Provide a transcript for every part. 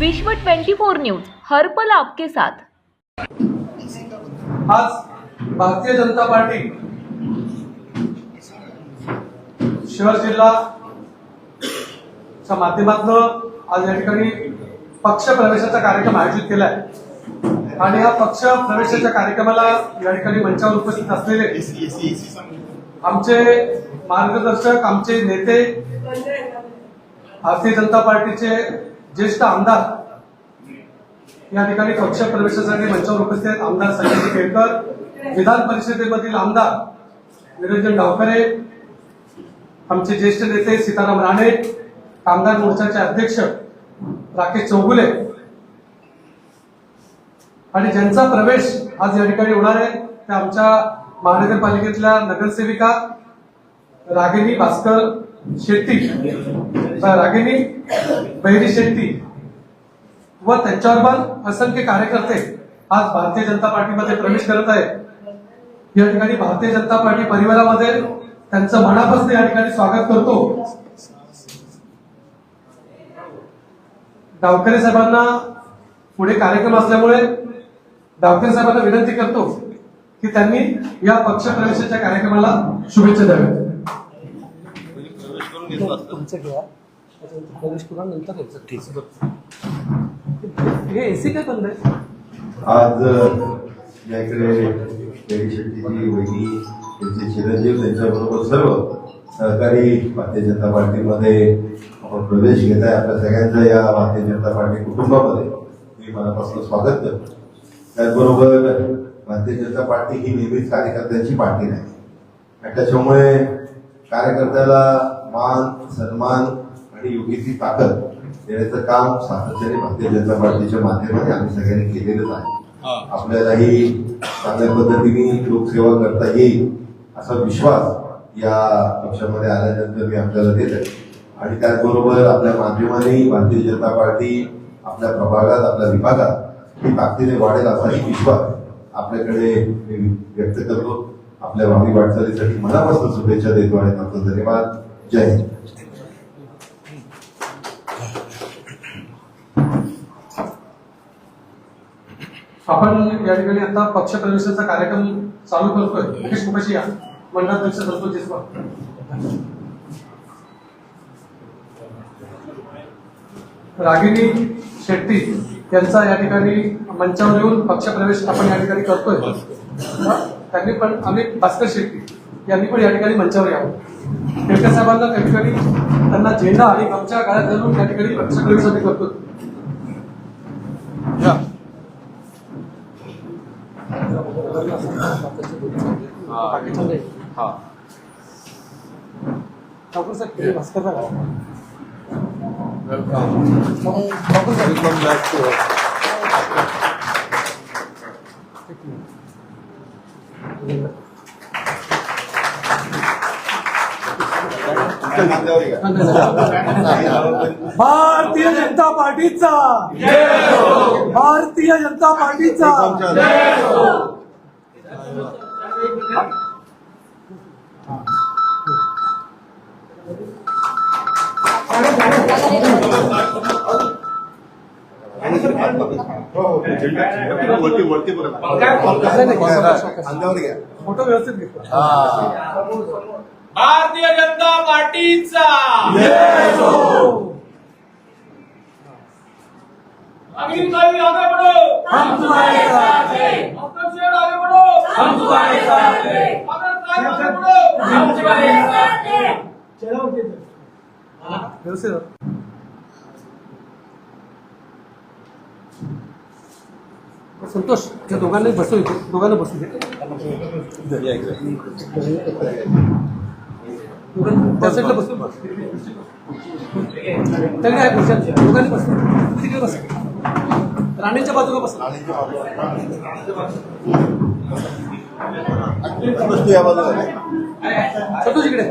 विश्व 24 न्यूज हर्पल आपके साथ. आज भारतीय जनता पार्टी शहर जिल्हा च्या माध्यमातून आज या ठिकाणी पक्ष प्रवेशाचा कार्यक्रम आयोजित केलाय. आणि हा पक्ष प्रवेशाच्या कार्यक्रमाला या ठिकाणी मंचावर उपस्थित असलेले आमचे मार्गदर्शक आमचे नेते भारतीय जनता पार्टीचे ज्येष्ठ आमदार. या ठिकाणी पक्ष प्रवेशासाठी मंचावर उपस्थित आमदार संजय केळकर. विधान परिषदेमधील आमदार निरंजन गावकरे. आमचे ज्येष्ठ नेते सीताराम राणे. कामगार मोर्चाचे अध्यक्ष राकेश चौगुले. आणि ज्यांचा प्रवेश आज या ठिकाणी होणार आहे त्या आमच्या महानगरपालिकेतल्या नगरसेविका रागिनी भास्कर शेट्टी रागिनी बहिरी शेट्टी व त्यांच्यावर पण असंख्य कार्यकर्ते आज भारतीय जनता पार्टीमध्ये प्रवेश करत आहेत. या ठिकाणी भारतीय जनता पार्टी परिवारामध्ये त्यांचं मनापासून या ठिकाणी स्वागत करतो. डावकरे साहेबांना पुढे कार्यक्रम असल्यामुळे डावकरे साहेबांना विनंती करतो की त्यांनी या पक्षप्रवेशाच्या कार्यक्रमाला शुभेच्छा द्याव्यात. तुमचं घ्या त्याच्यानंतर प्रवेश करून नंतर यायचं ठीक हे एसी काय बंद आहे आज या इकडे बेडी शेट्टीची वहिनी त्यांचे चिरंजीव त्यांच्याबरोबर सर्व सहकारी भारतीय जनता पार्टीमध्ये आपण प्रवेश घेत आहे आपल्या सगळ्यांच्या या भारतीय जनता पार्टी कुटुंबामध्ये मी मनापासून स्वागत करतो त्याचबरोबर भारतीय जनता पार्टी ही नेहमीच कार्यकर्त्यांची पार्टी नाही आणि त्याच्यामुळे कार्यकर्त्याला मान सन्मान आणि योग्य ती ताकद देण्याचं काम सातत्याने भारतीय जनता पार्टीच्या माध्यमाने आम्ही सगळ्यांनी केलेलंच आहे. आपल्यालाही चांगल्या पद्धतीने लोकसेवा करता येईल असा विश्वास या पक्षामध्ये आल्यानंतर मी आपल्याला देत आहे आणि त्याचबरोबर आपल्या माध्यमाने भारतीय जनता पार्टी आपल्या प्रभागात आपल्या विभागात ही ताकदीने वाढेल असाही विश्वास आपल्याकडे मी व्यक्त करतो. आपल्या भावी वाटचालीसाठी मनापासून शुभेच्छा देतो आणि धन्यवाद. जय हिंद. आपण या ठिकाणी आता पक्ष प्रवेशाचा कार्यक्रम चालू करतोय. मुकेश कुपाशी या. मंडळाध्यक्ष संतोष देशमुख रागिनी शेट्टी यांचा या ठिकाणी मंचावर येऊन पक्ष प्रवेश आपण या ठिकाणी करतोय. त्यांनी पण आम्ही भास्कर शेट्टी. यांनी पण या ठिकाणी मंचावर यावं. केळकर साहेबांना त्या ठिकाणी त्यांना झेंडा आणि गमच्या गाळ्यात घालून या ठिकाणी प्रवेशासाठी करतो. ठाकूर साहेब भास्कर साहेब ठाकूर साहेब. भारतीय जनता पार्टीचा. भारतीय जनता पार्टीचा. वरती वरती अंगावर घ्या फोटो व्यवस्थित घेतो भारतीय जनता पार्टीचा. अमीर भाई आगे बढ़ो. हम तुम्हारे साथ हैं। अब्दुल शेर आगे बढ़ो. हम तुम्हारे साथ हैं। अगर साहब आगे बढ़ो. हम तुम्हारे साथ व्यवस्थित संतोष त्या दोघांनाही बसव इथे. दोघांना बसू दे. दोघांना- त्या साईडला बसू. तरी आहे खुर्च्या दोघांनी बस. तिकडे बस. राणीच्या बाजूला बस. वस्तू या बाजूला संतोष इकडे.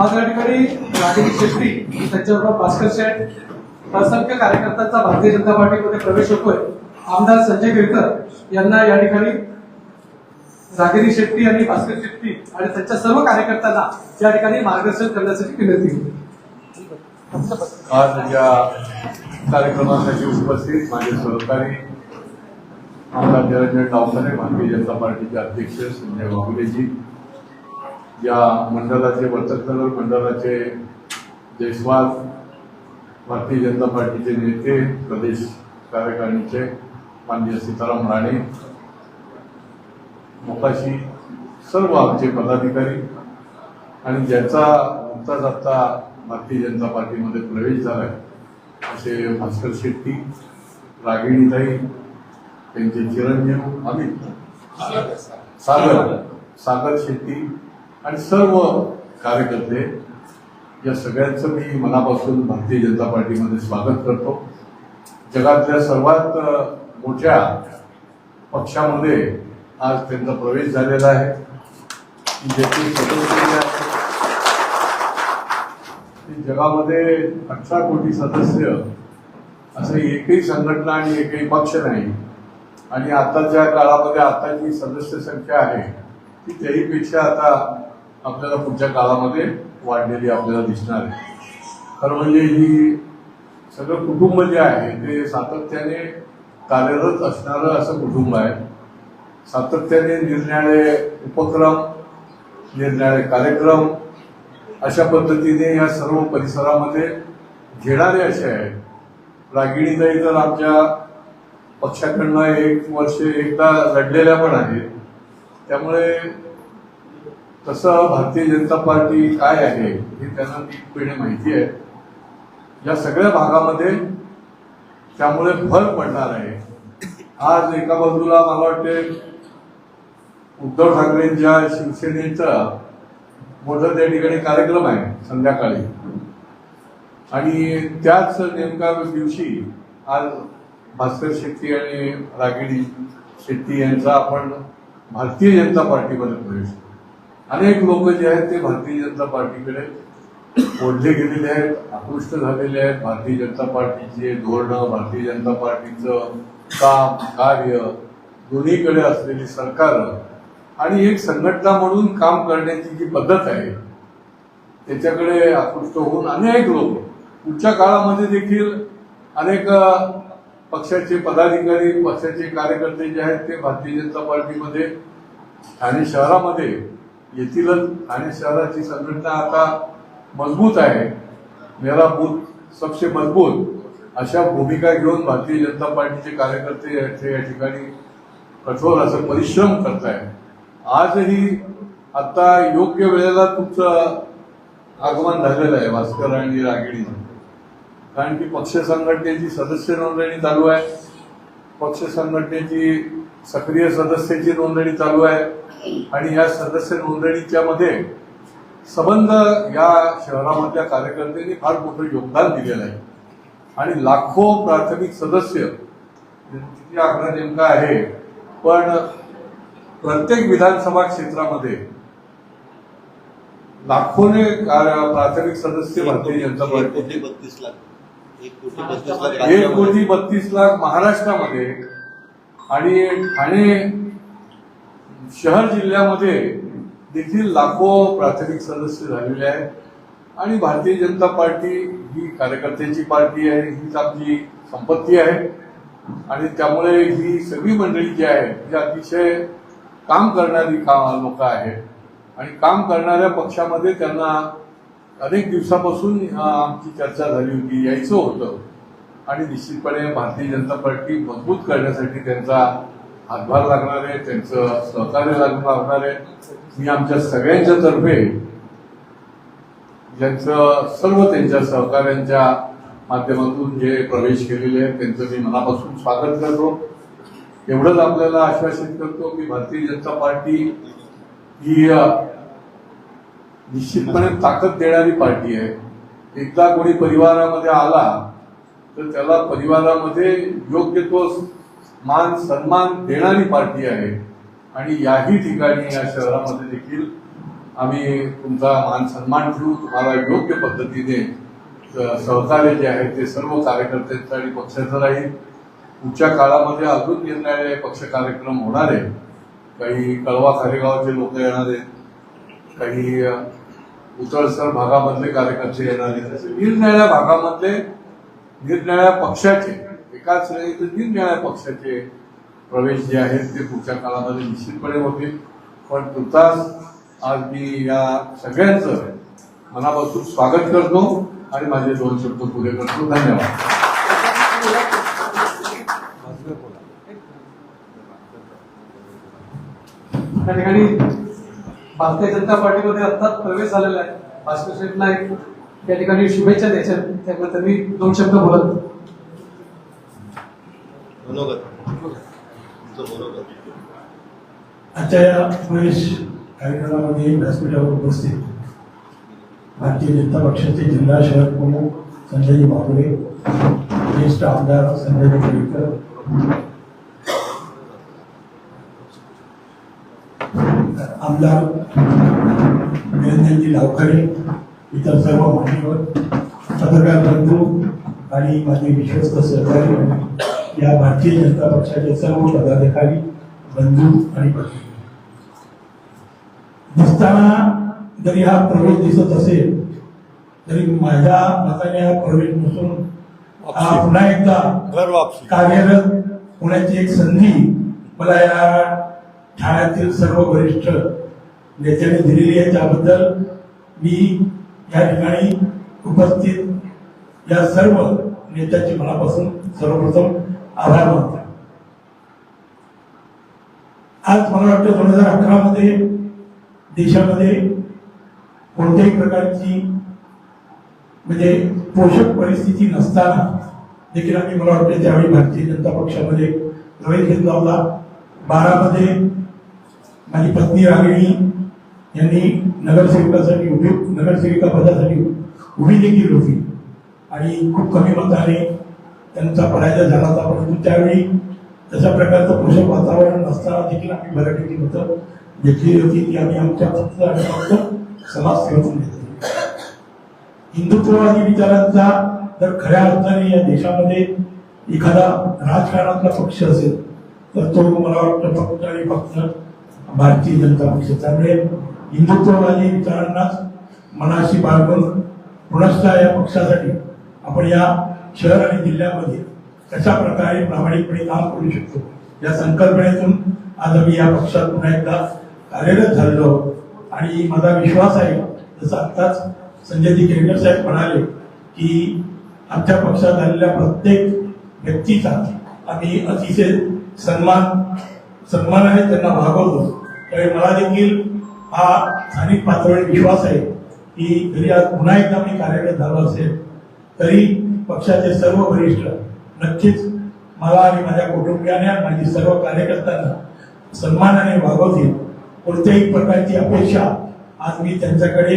आज या ठिकाणी राणी शेट्टी त्यांच्याबरोबर भास्कर शेठ असंख्य कार्यकर्त्यांचा भारतीय जनता पार्टीमध्ये प्रवेश होतोय. आमदार संजय केळकर यांना या ठिकाणी रागिनी शेट्टी आणि भास्कर शेट्टी आणि त्यांच्या सर्व कार्यकर्त्यांना या ठिकाणी मार्गदर्शन करण्यासाठी विनंती होती आज या कार्यक्रमासाठी उपस्थित माझे सहकारी आमदार निरंजन डावसाने भारतीय जनता पार्टीचे अध्यक्ष संजय बाबुलेजी या मंडळाचे वर्तकनगर मंडळाचे जयस्वाल भारतीय जनता पार्टीचे नेते प्रदेश कार्यकारिणीचे माननीय सीताराम राणे मोकाशी सर्व आमचे पदाधिकारी आणि ज्याचा नुकताच आता भारतीय जनता पार्टीमध्ये प्रवेश झालाय असे भास्कर शेट्टी रागिणीताई त्यांचे चिरंजीव अमित सागर सागर शेट्टी आणि सर्व कार्यकर्ते या सगळ्यांचं मी मनापासून भारतीय जनता पार्टीमध्ये स्वागत करतो. जगातल्या सर्वात मोठ्या पक्षामध्ये आज त्यांचा प्रवेश झालेला आहे. ज्याची सदस्य जगामध्ये अठरा कोटी सदस्य असं एकही संघटना आणि एकही पक्ष नाही. आणि आताच्या काळामध्ये आता जी सदस्य संख्या आहे ती त्याहीपेक्षा आता आपल्याला पुढच्या काळामध्ये वाढलेली आपल्याला दिसणार आहे. खरं म्हणजे ही सगळं कुटुंब जे आहे ते सातत्याने कार्यरत असणारं असं कुटुंब आहे. सातत्याने निरनिराळे उपक्रम निरनिराळे कार्यक्रम अशा पद्धतीने या सर्व परिसरामध्ये घेणारे असे आहेत. रागिणीताई तर आमच्या पक्षाकडनं एक वर्ष एकदा लढलेल्या पण आहेत. त्यामुळे तसं भारतीय जनता पार्टी काय आहे हे त्यांना नीटपणे माहिती आहे. या सगळ्या भागामध्ये त्यामुळे भर पडणार आहे. आज एका बाजूला मला वाटते उद्धव ठाकरेंच्या शिवसेनेचा मोठा त्या ठिकाणी कार्यक्रम आहे संध्याकाळी. आणि त्याच नेमका दिवशी आज भास्कर शेट्टी आणि रागिणी शेट्टी यांचा आपण भारतीय जनता पार्टीमध्ये प्रवेश अनेक लोक जे आहेत ते भारतीय जनता पार्टीकडे ओढले गेलेले आहेत आकृष्ट झालेले आहेत. भारतीय जनता पार्टीचे धोरणं भारतीय जनता पार्टीचं काम कार्य दोन्हीकडे असलेली सरकारं आणि एक संघटना म्हणून काम करण्याची जी पद्धत आहे त्याच्याकडे आकृष्ट होऊन अनेक लोक पुढच्या काळामध्ये देखील अनेक पक्षाचे पदाधिकारी पक्षाचे कार्यकर्ते जे आहेत ते भारतीय जनता पार्टीमध्ये ठाणे शहरामध्ये येथीलच ठाणे शहराची संघटना आता मजबूत आहे. मेरा बूथ सबसे मजबूत अशा भूमिका घेऊन भारतीय जनता पार्टीचे कार्यकर्ते या- या ठिकाणी कठोर असं परिश्रम करत आहेत आजही आता योग्य वेळेला तुमचं आगमन झालेलं आहे भास्कर आणि रागिणी. कारण की पक्ष संघटनेची सदस्य नोंदणी चालू आहे. पक्ष संघटनेची सक्रिय सदस्याची नोंदणी चालू आहे. आणि या सदस्य नोंदणीच्या मध्ये संबंध या शहरामधल्या कार्यकर्त्यांनी फार मोठं योगदान दिलेलं आहे. आणि लाखो प्राथमिक सदस्य किती आकडा नेमका आहे पण प्रत्येक विधानसभा क्षेत्रामध्ये लाखोने प्राथमिक सदस्य भारतीय जनता एक पार्टी कोटी बत्तीस लाख. एक कोटी बत्तीस लाख एक राज्यामध्ये. कोटी बत्तीस लाख महाराष्ट्रामध्ये आणि ठाणे शहर जिल्ह्यामध्ये देखील लाखो प्राथमिक सदस्य झालेले आहेत. आणि भारतीय जनता पार्टी ही कार्यकर्त्यांची पार्टी आहे हीच आमची संपत्ती आहे. आणि त्यामुळे ही सगळी मंडळी जी आहे ही अतिशय काम करणारी का लोक आहेत. आणि काम करणाऱ्या पक्षामध्ये त्यांना अनेक दिवसापासून आमची चर्चा झाली होती यायचं होतं. आणि निश्चितपणे भारतीय जनता पार्टी मजबूत करण्यासाठी त्यांचा हातभार लागणार आहे त्यांचं सहकार्य लागणार आहे. मी आमच्या सगळ्यांच्या तर्फे ज्यांचं सर्व त्यांच्या सहकार्यांच्या माध्यमातून जे प्रवेश केलेले आहेत त्यांचं मी मनापासून स्वागत करतो. एवढंच आपल्याला आश्वासित करतो की भारतीय जनता पार्टी ही निश्चितपणे ताकद देणारी पार्टी आहे. एकदा कोणी परिवारामध्ये आला तर त्याला परिवारामध्ये योग्य तो मान सन्मान देणारी पार्टी आहे. आणि याही ठिकाणी या शहरामध्ये देखील आम्ही तुमचा मान सन्मान ठेवू तुम्हाला योग्य पद्धतीने सहकार्य जे आहे ते सर्व कार्यकर्त्यांचं आणि पक्षाचं राहील. पुढच्या काळामध्ये अजून निरनिराळे पक्ष कार्यक्रम होणार आहे काही कळवा खारेगावचे लोक येणार आहेत. काही उतळसर भागामधले कार्यकर्ते येणार आहेत. असे निरनिळ्या भागामधले निरनिळ्या पक्षाचे एकाच नाही तर निरनिळ्या पक्षाचे प्रवेश जे आहेत ते पुढच्या काळामध्ये निश्चितपणे होतील. पण तुर्तास आज मी या सगळ्यांचं मनापासून स्वागत करतो आणि माझे दोन शब्द पुरे करतो. धन्यवाद. त्या ठिकाणी भारतीय जनता पार्टीमध्ये आत्ताच प्रवेश झालेला आहे. भास्कर शेठला एक त्या ठिकाणी शुभेच्छा द्यायच्या. त्यामुळे त्यांनी दोन शब्द बोलत आजच्या या प्रवेश कार्यक्रमामध्ये व्यासपीठावर उपस्थित भारतीय जनता पक्षाचे जिल्हा शहर प्रमुख संजय बाबुरे ज्येष्ठ आमदार संजय केळकर आमदार निरंजनजी लावखरे इतर सर्व मान्यवर पत्रकार बंधू आणि माझे विश्वस्त सहकारी या भारतीय जनता पक्षाचे सर्व पदाधिकारी बंधू आणि पत्नी. दिसताना जरी हा प्रवेश दिसत असेल तरी माझ्या मताने हा प्रवेश नसून हा पुन्हा एकदा कार्यरत होण्याची एक संधी मला या ठाण्यातील सर्व वरिष्ठ नेत्यांनी दिलेली आहे. त्याबद्दल मी या ठिकाणी उपस्थित या सर्व नेत्यांची मनापासून सर्वप्रथम आभार मानतो. आज मला वाटतं दोन हजार अकरा मध्ये देशामध्ये कोणत्याही प्रकारची म्हणजे पोषक परिस्थिती नसताना देखील आम्ही मला वाटतं त्यावेळी भारतीय जनता पक्षामध्ये प्रवेश घेतला होता बारामध्ये माझी पत्नी रागिणी यांनी नगरसेवकासाठी उभी नगरसेविका पदासाठी उभी देखील होती. आणि खूप कमी मताने त्यांचा पराजय झाला होता. परंतु त्यावेळी तशा प्रकारचं पोषक वातावरण नसताना देखील आम्ही मराठीची मतं घेतलेली होती. ती आम्ही आमच्या फक्त आणि फक्त समाजसेवेतून घेतली हिंदुत्ववादी विचारांचा जर खऱ्या अर्थाने या देशामध्ये एखादा राजकारणातला पक्ष असेल तर तो मला वाटतं फक्त आणि फक्त भारतीय जनता पक्ष त्यामुळे हिंदुत्ववादी विचारांनाच मनाशी बाळगून पुनश्च या पक्षासाठी आपण या शहर आणि जिल्ह्यामध्ये कशा प्रकारे प्रामाणिकपणे काम करू शकतो या संकल्पनेतून आज आम्ही या पक्षात पुन्हा एकदा कार्यरत झालेलो आहोत. आणि माझा विश्वास आहे जसं आत्ताच संजयजी केळकर साहेब म्हणाले की आमच्या पक्षात आलेल्या प्रत्येक व्यक्तीचा आम्ही अतिशय सन्मान सन्मानाने त्यांना भागवतो. त्यावेळी मला देखील हा स्थानिक पातळीवर विश्वास आहे की जरी आज पुन्हा एकदा मी कार्यरत झालो असेल तरी पक्षाचे सर्व वरिष्ठ नक्कीच मला आणि माझ्या कुटुंबियाने माझी सर्व कार्यकर्त्यांना सन्मानाने वागवतील. कोणत्याही प्रकारची अपेक्षा आज मी त्यांच्याकडे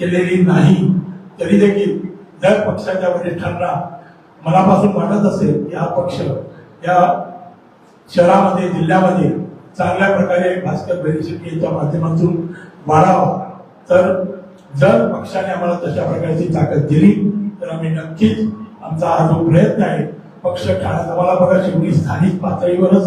केलेली नाही. तरी देखील जर पक्षाच्या वरिष्ठांना मनापासून वाटत असेल की हा पक्ष या शहरामध्ये जिल्ह्यामध्ये चांगल्या प्रकारे भास्कर बेरिशेट्टी यांच्या माध्यमातून वाढावा. तर जर पक्षाने आम्हाला तशा प्रकारची ताकद दिली तर आम्ही नक्कीच आमचा हा जो प्रयत्न आहे पक्ष ठाण्यात आम्हाला बघा शेवटी स्थानिक पातळीवरच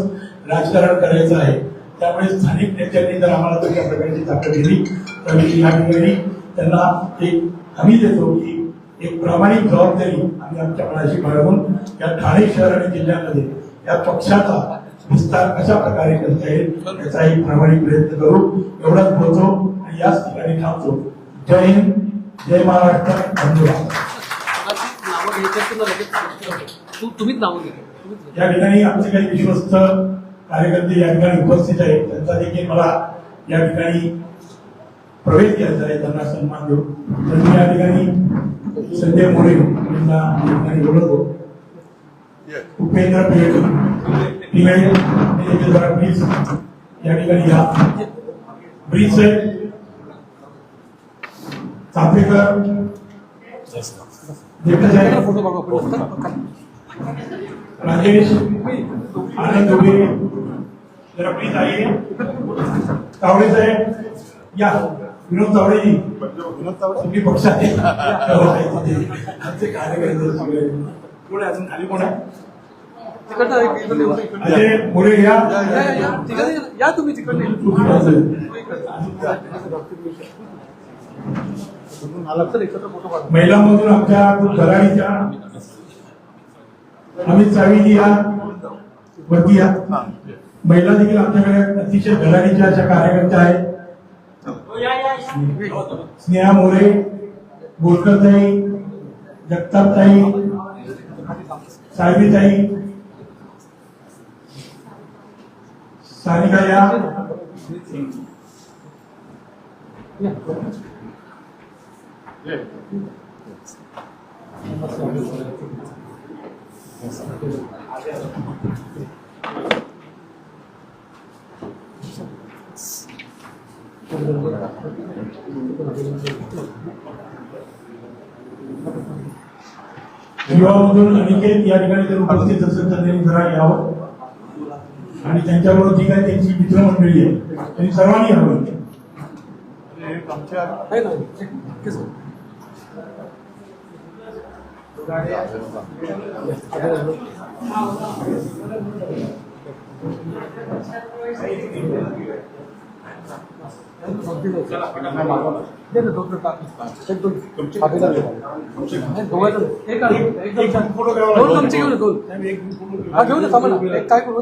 राजकारण करायचं आहे. त्यामुळे स्थानिक नेत्यांनी जर आम्हाला तशा प्रकारची ताकद दिली. तर मी या ठिकाणी त्यांना एक हमी देतो की एक प्रामाणिक जबाबदारी आम्ही आमच्या मनाशी बाळगून या ठाणे शहर आणि जिल्ह्यामध्ये या पक्षाचा विस्तार कशा प्रकारे करता येईल याचा एक प्रामाणिक प्रयत्न करू एवढाच बोलतो आणि याच ठिकाणी थांबतो. जय हिंद जय महाराष्ट्र धन्यवाद. या ठिकाणी आमचे काही विश्वस्त कार्यकर्ते या ठिकाणी उपस्थित आहेत. त्यांचा देखील मला या ठिकाणी प्रवेश घ्यायचा आहे. त्यांना सन्मान देऊ. तर मी या ठिकाणी संजय मोरे यांना बोलवतो. उपेंद्र पिळे देखील जरा प्लीज या ठिकाणी या. ब्रीज चापेकर राजेश आनंद उभे जरा प्लीज आइए तावडे साहेब या विनोद तावडेजी तुम्ही पक्षात. आमचे कार्यकर्ते सगळे. कोण अजून खाली कोण आहे तिकडनं मोरे या. या, तुम्ही तिकडनं. काढा महिलांमधून आमच्या कराडीच्या अमित सावीजी या वरती या. महिला देखील आमच्याकडे अतिशय धडाडीच्या अशा कार्यकर्त्या आहेत. स्नेहा मोरे बोरकरताई जगतापताई साहेबीताई सानिका या युवामधून अनिकेत या ठिकाणी जर उपस्थित असेल तर त्यांनी जरा यावं आणि त्यांच्याबरोबर जी काही त्यांची मित्रमंडळी आहे त्यांनी सर्वांनी यावं आहे ना ओके सर दे ना, दोन टाक. एक दोन. हाताला दे. नाही, दोघांचं. एक आण. एक दोन. दोन चमचे घेऊन ये, दोन. हा घेऊन ये, थांबा ना. एक काय करू